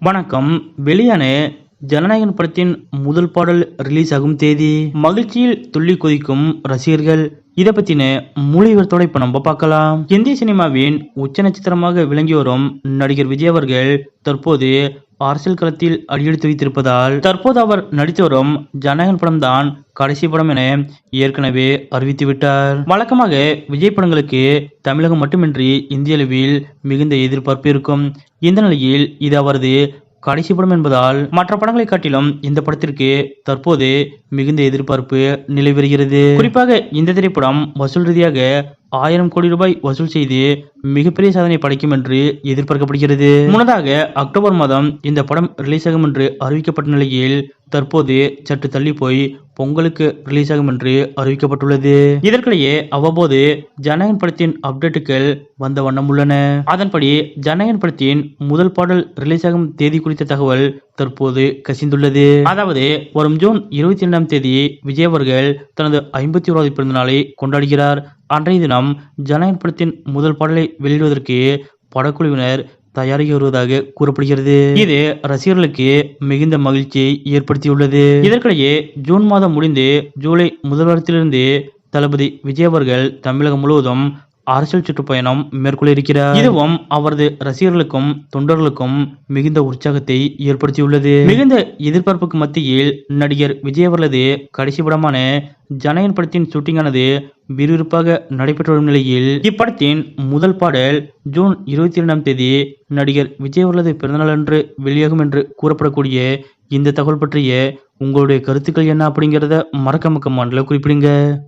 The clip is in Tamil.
வணக்கம். வெளியான ஜனநாயகன் படத்தின் முதல் பாடல் ரிலீஸ் ஆகும் தேதி. மகிழ்ச்சியில் துள்ளி குதிக்கும் ரசிகர்கள். இதை பத்தின மொழிவர்த்தோட இப்ப நம்ம பார்க்கலாம். இந்திய சினிமாவின் உச்ச நட்சத்திரமாக விளங்கி வரும் நடிகர் விஜய் அவர்கள் தற்போது அரசியல் களத்தில் அடியெடுத்து வைத்திருப்பதால் தற்போது அவர் நடித்து வரும் ஜனநாயகன் படம் தான் கடைசி படம் என ஏற்கனவே அறிவித்து விட்டார். வழக்கமாக விஜய் படங்களுக்கு தமிழகம் மட்டுமின்றி இந்திய அளவில் மிகுந்த எதிர்பார்ப்பு இருக்கும். இந்த நிலையில் இது அவரது கடைசி படம் என்பதால் மற்ற படங்களை காட்டிலும் இந்த படத்திற்கு தற்போது மிகுந்த எதிர்பார்ப்பு நிலைவருகிறது. குறிப்பாக இந்த திரைப்படம் வசூல் ரீதியாக ஆயிரம் கோடி ரூபாய் வசூல் செய்து மிகப்பெரிய சாதனை படைக்கும் என்று எதிர்பார்க்கப்படுகிறது. முன்னதாக அக்டோபர் மாதம் இந்த படம் ரிலீஸ் ஆகும் என்று அறிவிக்கப்பட்ட நிலையில் தற்போது சற்று தள்ளி போய் பொங்கலுக்கு ரிலீஸ் ஆகும் என்று அறிவிக்கப்பட்டுள்ளது. இதற்கிடையே அவ்வப்போது ஜனகன் படத்தின் அப்டேட்டுகள் வந்த வண்ணம் உள்ளன. அதன்படி ஜனகன் படத்தின் முதல் பாடல் ரிலீஸ் ஆகும் தேதி குறித்த தகவல் தற்போது கசிந்துள்ளது. அதாவது வரும் ஜூன் இருபத்தி இரண்டாம் தேதி விஜய் அவர்கள் தனது ஐம்பத்தி ஓராவது பிறந்த நாளை கொண்டாடுகிறார். அன்றைய தினம் ஜனகன் படத்தின் முதல் பாடலை வெளியிடுவதற்கு படக்குழுவினர் தயாரிக்க வருவதாக கூறப்படுகிறது. இது ரசிகர்களுக்கு மிகுந்த மகிழ்ச்சியை ஏற்படுத்தியுள்ளது. இதற்கிடையே ஜூன் மாதம் முடிந்து ஜூலை முதல் வாரத்திலிருந்து தளபதி விஜய் அவர்கள் தமிழகம் முழுவதும் அரசியல் சுற்றுப்பயணம் மேற்கொள்ள இருக்கிறார். இதுவும் அவரது ரசிகர்களுக்கும் தொண்டர்களுக்கும் மிகுந்த உற்சாகத்தை ஏற்படுத்தியுள்ளது. மிகுந்த எதிர்பார்ப்புக்கு மத்தியில் நடிகர் விஜய் அவர்களது கடைசி படமான ஜனயன் படத்தின் ஷூட்டிங்கானது விறுவிறுப்பாக நடைபெற்று வரும் நிலையில் இப்படத்தின் முதல் பாடல் ஜூன் இருபத்தி இரண்டாம் தேதி நடிகர் விஜய் அவர்களது பிறந்தநாள் அன்று வெளியாகும் என்று கூறப்படக்கூடிய இந்த தகவல் பற்றிய உங்களுடைய கருத்துக்கள் என்ன அப்படிங்கிறத மறக்காம கமெண்ட்ல குறிப்பிடுங்க.